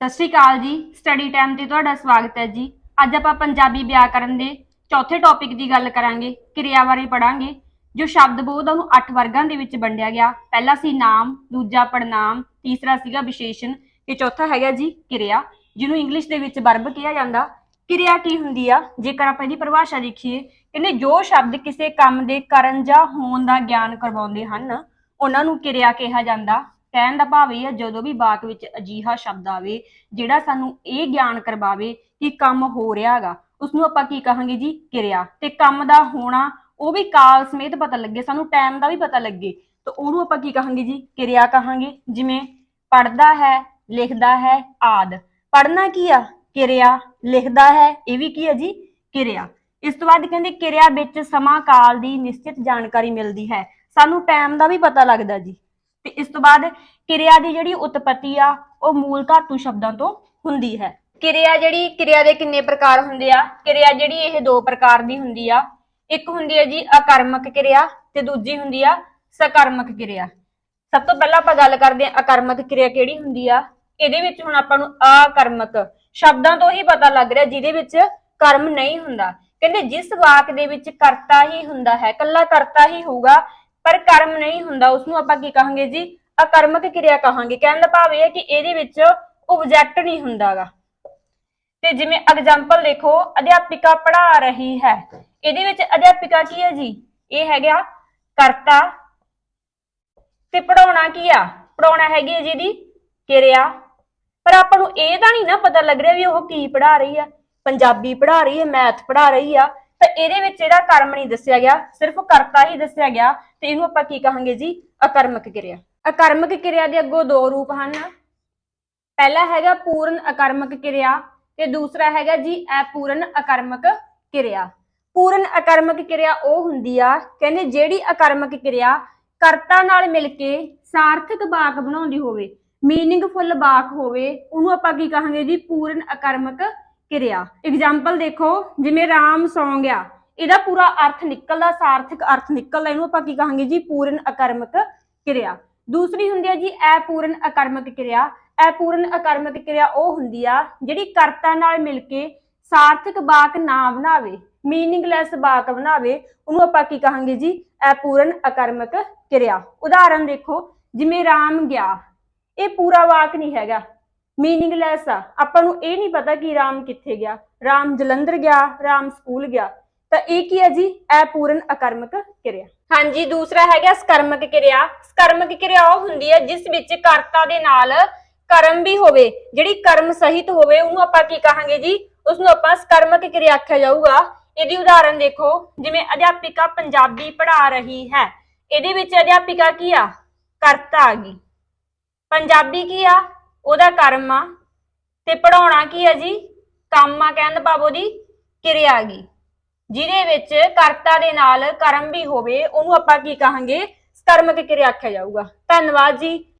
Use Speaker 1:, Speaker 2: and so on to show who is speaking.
Speaker 1: ਸਤਿ ਸ਼੍ਰੀ ਅਕਾਲ ਜੀ। Study time ਤੇ ਤੁਹਾਡਾ ਸਵਾਗਤ ਹੈ ਜੀ। ਅੱਜ ਆਪਾਂ ਪੰਜਾਬੀ ਵਿਆਕਰਨ ਦੇ ਚੌਥੇ ਟੌਪਿਕ ਦੀ ਗੱਲ ਕਰਾਂਗੇ, ਕਿਰਿਆ ਬਾਰੇ ਪੜਾਂਗੇ ਜੋ ਸ਼ਬਦ ਬੋਧ ਉਹਨੂੰ 8 ਵਰਗਾਂ ਦੇ ਵਿੱਚ ਵੰਡਿਆ ਗਿਆ। ਪਹਿਲਾ ਸੀ ਨਾਮ, ਦੂਜਾ ਪੜਨਾਮ ਤੀਸਰਾ ਸੀਗਾ ਵਿਸ਼ੇਸ਼ਣ, ਤੇ ਚੌਥਾ ਹੈਗਾ ਜੀ ਕਿਰਿਆ, ਜਿਹਨੂੰ ਇੰਗਲਿਸ਼ ਦੇ ਵਿੱਚ ਵਰਬ ਕਿਹਾ ਜਾਂਦਾ। ਕਿਰਿਆ ਕੀ ਹੁੰਦੀ ਆ? ਜੇਕਰ ਆਪਾਂ ਇਹਦੀ ਪਰਿਭਾਸ਼ਾ ਦੇਖੀਏ ਕਹਿੰਦੇ ਜੋ ਸ਼ਬਦ ਕਿਸੇ ਕੰਮ ਦੇ ਕਰਨ ਜਾਂ ਹੋਣ ਦਾ ਗਿਆਨ ਕਰਵਾਉਂਦੇ ਹਨ, ਉਹਨਾਂ ਨੂੰ ਕਿਰਿਆ ਕਿਹਾ ਜਾਂਦਾ। ਕਹਿਣ ਦਾ ਭਾਵ ਇਹ ਹੈ ਜਦੋਂ ਵੀ ਵਾਕ ਵਿੱਚ ਅਜੀਹਾ ਸ਼ਬਦ ਆਵੇ, ਜਿਹੜਾ ਸਾਨੂੰ ਇਹ ਗਿਆਨ ਕਰਵਾਵੇ ਕਿ ਕੰਮ ਹੋ ਰਿਹਾ ਹੈਗਾ ਉਸ ਨੂੰ ਆਪਾਂ ਕੀ ਕਹਾਂਗੇ ਜੀ? ਕਿਰਿਆ। ਤੇ ਕੰਮ ਦਾ ਹੋਣਾ, ਉਹ ਵੀ ਕਾਲ ਸਮੇਤ ਪਤਾ ਲੱਗੇ, ਸਾਨੂੰ ਟਾਈਮ ਦਾ ਵੀ ਪਤਾ ਲੱਗੇ। ਤਾਂ ਉਹਨੂੰ ਆਪਾਂ ਕੀ ਕਹਾਂਗੇ ਜੀ? ਕਿਰਿਆ ਕਹਾਂਗੇ। ਜਿਵੇਂ ਪੜਦਾ ਹੈ, ਲਿਖਦਾ ਹੈ, ਆਦ। ਪੜਨਾ ਕੀ ਆ? ਕਿਰਿਆ। ਲਿਖਦਾ ਹੈ, ਇਹ ਵੀ ਕੀ ਹੈ ਜੀ? ਕਿਰਿਆ। ਇਸ ਤੋਂ ਬਾਅਦ ਕਹਿੰਦੇ ਕਿਰਿਆ ਵਿੱਚ ਸਮਾਂ, ਕਾਲ ਦੀ ਨਿਸ਼ਚਿਤ ਜਾਣਕਾਰੀ ਮਿਲਦੀ ਹੈ। ਸਾਨੂੰ ਟਾਈਮ ਦਾ ਵੀ ਪਤਾ ਲੱਗਦਾ ਜੀ। ਤੇ ਇਸ ਤੋਂ ਬਾਅਦ ਕਿਰਿਆ ਦੀ ਜਿਹੜੀ ਉਤਪਤੀ ਆ, ਉਹ ਮੂਲ ਧਾਤੂ ਸ਼ਬਦਾਂ ਤੋਂ ਹੁੰਦੀ ਹੈ। ਕਿਰਿਆ ਜਿਹੜੀ, ਕਿਰਿਆ ਦੇ ਕਿੰਨੇ ਪ੍ਰਕਾਰ ਹੁੰਦੇ ਆ? ਕਿਰਿਆ ਜਿਹੜੀ ਇਹ ਦੋ ਪ੍ਰਕਾਰ ਦੀ ਹੁੰਦੀ ਆ। ਇੱਕ ਹੁੰਦੀ ਹੈ ਜੀ ਅਕਰਮਕ ਕਿਰਿਆ ਤੇ ਦੂਜੀ ਹੁੰਦੀ ਆ ਸਕਰਮਕ ਕਿਰਿਆ। ਸਭ ਤੋਂ ਪਹਿਲਾਂ ਆਪਾਂ ਗੱਲ ਕਰਦੇ ਆ ਅਕਰਮਕ ਕਿਰਿਆ ਕਿਹੜੀ ਹੁੰਦੀ ਆ। ਇਹਦੇ ਵਿੱਚ ਹੁਣ ਆਪਾਂ ਨੂੰ ਅਕਰਮਕ ਸ਼ਬਦਾਂ ਤੋਂ ਹੀ ਪਤਾ ਲੱਗ ਰਿਹਾ, ਜਿਹਦੇ ਵਿੱਚ ਕਰਮ ਨਹੀਂ ਹੁੰਦਾ। ਕਹਿੰਦੇ ਜਿਸ ਵਾਕ ਦੇ ਵਿੱਚ ਕਰਤਾ ਹੀ ਹੁੰਦਾ ਹੈ ਕੱਲਾ ਕਰਤਾ ਹੀ ਹੋਊਗਾ ਪਰ ਕਰਮ ਨਹੀਂ ਹੁੰਦਾ ਉਸ ਨੂੰ ਆਪਾਂ ਕੀ ਕਹਾਂਗੇ ਜੀ? ਅਕਰਮਕ ਕਿਰਿਆ ਕਹਾਂਗੇ। ਕਹਿਣ ਦਾ ਭਾਵ ਇਹ ਹੈ ਕਿ ਇਹਦੇ ਵਿੱਚ ਆਬਜੈਕਟ ਨਹੀਂ ਹੁੰਦਾਗਾ। ਤੇ ਜਿਵੇਂ ਐਗਜ਼ਾਮਪਲ ਦੇਖੋ, ਅਧਿਆਪਿਕਾ ਪੜ੍ਹਾ ਰਹੀ ਹੈ। ਇਹਦੇ ਵਿੱਚ ਅਧਿਆਪਿਕਾ ਕੀ ਹੈ ਜੀ? ਇਹ ਹੈਗਾ ਕਰਤਾ ਤੇ ਪੜਾਉਣਾ ਕੀ ਆ? ਪੜਾਉਣਾ ਹੈਗੀ ਹੈ ਜਿਹਦੀ ਕਿਰਿਆ। ਪਰ ਆਪਾਂ ਨੂੰ ਇਹ ਤਾਂ ਨਹੀਂ ਨਾ ਪਤਾ ਲੱਗ ਰਿਹਾ ਵੀ ਉਹ ਕੀ ਪੜ੍ਹਾ ਰਹੀ ਆ। ਪੰਜਾਬੀ ਪੜ੍ਹਾ ਰਹੀ ਹੈ, ਮੈਥ ਪੜ੍ਹਾ ਰਹੀ ਆ। ਤਾਂ ਇਹਦੇ ਵਿੱਚ ਇਹਦਾ ਕਰਮ ਨਹੀਂ ਦੱਸਿਆ ਗਿਆ, ਸਿਰਫ ਕਰਤਾ ਹੀ ਦੱਸਿਆ ਗਿਆ, ਤੇ ਇਹਨੂੰ ਆਪਾਂ ਕੀ ਕਹਾਂਗੇ ਜੀ? ਅਕਰਮਕ ਕਿਰਿਆ। ਅਕਰਮਕ ਕਿਰਿਆ ਦੇ ਅੱਗੋਂ ਦੋ ਰੂਪ ਹਨ। ਪਹਿਲਾ ਹੈਗਾ ਪੂਰਨ ਅਕਰਮਕ ਕਿਰਿਆ, ਤੇ ਦੂਸਰਾ ਹੈਗਾ ਜੀ ਅਪੂਰਨ ਅਕਰਮਕ ਕਿਰਿਆ। ਪੂਰਨ ਅਕਰਮਕ ਕਿਰਿਆ ਉਹ ਹੁੰਦੀ ਆ, ਕਹਿੰਦੇ ਜਿਹੜੀ ਅਕਰਮਕ ਕਿਰਿਆ ਕਰਤਾ ਨਾਲ ਮਿਲ ਕੇ ਸਾਰਥਕ ਵਾਕ ਬਣਾਉਂਦੀ ਹੋਵੇ ਮੀਨਿੰਗਫੁਲ ਵਾਕ ਹੋਵੇ, ਉਹਨੂੰ ਆਪਾਂ ਕੀ ਕਹਾਂਗੇ ਜੀ? ਪੂਰਨ ਅਕਰਮਕ ਕਿਰਿਆ ਐਗਜ਼ਾਮਪਲ ਦੇਖੋ, ਜਿਵੇਂ ਰਾਮ ਸੌਂਗ ਗਿਆ ਇਹਦਾ ਪੂਰਾ ਅਰਥ ਨਿਕਲਦਾ, ਸਾਰਥਕ ਅਰਥ ਨਿਕਲਦਾ, ਇਹਨੂੰ ਆਪਾਂ ਕੀ ਕਹਾਂਗੇ ਜੀ? ਪੂਰਨ ਅਕਰਮਕ ਕਿਰਿਆ ਦੂਸਰੀ ਹੁੰਦੀ ਹੈ ਜੀ ਅਪੂਰਨ ਅਕਰਮਕ ਕਿਰਿਆ ਅਪੂਰਨ ਅਕਰਮਕ ਕਿਰਿਆ ਉਹ ਹੁੰਦੀ ਆ, ਜਿਹੜੀ ਕਰਤਾ ਨਾਲ ਮਿਲ ਕੇ ਸਾਰਥਕ ਵਾਕ ਨਾ ਬਣਾਵੇ ਮੀਨਿੰਗਲੈਸ ਵਾਕ ਬਣਾਵੇ, ਉਹਨੂੰ ਆਪਾਂ ਕੀ ਕਹਾਂਗੇ ਜੀ? ਅਪੂਰਨ ਅਕਰਮਕ ਕਿਰਿਆ ਉਦਾਹਰਨ ਦੇਖੋ, ਜਿਵੇਂ ਰਾਮ ਗਿਆ, ਇਹ ਪੂਰਾ ਵਾਕ ਨਹੀਂ ਹੈਗਾ। ਮੀਨਿੰਗਲੈਸ ਆ। ਆਪਾਂ ਨੂੰ ਇਹ ਨਹੀਂ ਪਤਾ ਕਿ ਰਾਮ ਕਿੱਥੇ ਗਿਆ। ਰਾਮ ਜਲੰਧਰ ਗਿਆ, ਰਾਮ ਸਕੂਲ ਗਿਆ। ਤਾਂ ਇਹ ਕੀ ਹੈ ਜੀ? ਅਪੂਰਨ ਅਕਰਮਕ ਕਿਰਿਆ। ਹਾਂਜੀ, ਦੂਸਰਾ ਹੈਗਾ ਸਕਰਮਕ ਕਿਰਿਆ। ਸਕਰਮਕ ਕਿਰਿਆ ਉਹ ਹੁੰਦੀ ਹੈ ਜਿਸ ਵਿੱਚ ਕਰਤਾ ਦੇ ਨਾਲ ਕਰਮ ਵੀ ਹੋਵੇ। ਜਿਹੜੀ ਕਰਮ ਸਹਿਤ ਹੋਵੇ, ਉਹਨੂੰ ਆਪਾਂ ਕੀ ਕਹਾਂਗੇ ਜੀ? ਉਸ ਨੂੰ ਆਪਾਂ ਸਕਰਮਕ ਕਿਰਿਆ ਆਖਿਆ ਜਾਊਗਾ। ਇਹਦੀ ਉਦਾਹਰਨ ਦੇਖੋ। ਜਿਵੇਂ ਅਧਿਆਪਿਕਾ ਪੰਜਾਬੀ ਪੜ੍ਹਾ ਰਹੀ ਹੈ। ਇਹਦੇ ਵਿੱਚ ਅਧਿਆਪਿਕਾ ਕੀ ਆ? ਕਰਤਾ ਆ ਗਈ। ਪੰਜਾਬੀ ਕੀ ਆ? ਉਹਦਾ ਕਰਮ ਆ ਤੇ ਪੜਾਉਣਾ ਕੀ ਆ ਜੀ? ਕੰਮ ਆ ਕਹਿਣ ਦਾ ਭਾਵ ਉਹਦੀ ਕਿਰਿਆ ਗਈ ਜਿਹਦੇ ਵਿੱਚ ਕਰਤਾ ਦੇ ਨਾਲ ਕਰਮ ਵੀ ਹੋਵੇ, ਉਹਨੂੰ ਆਪਾਂ ਕੀ ਕਹਾਂਗੇ? ਸਕਰਮਕ ਕਿਰਿਆ ਆਖਿਆ ਜਾਊਗਾ। ਧੰਨਵਾਦ ਜੀ।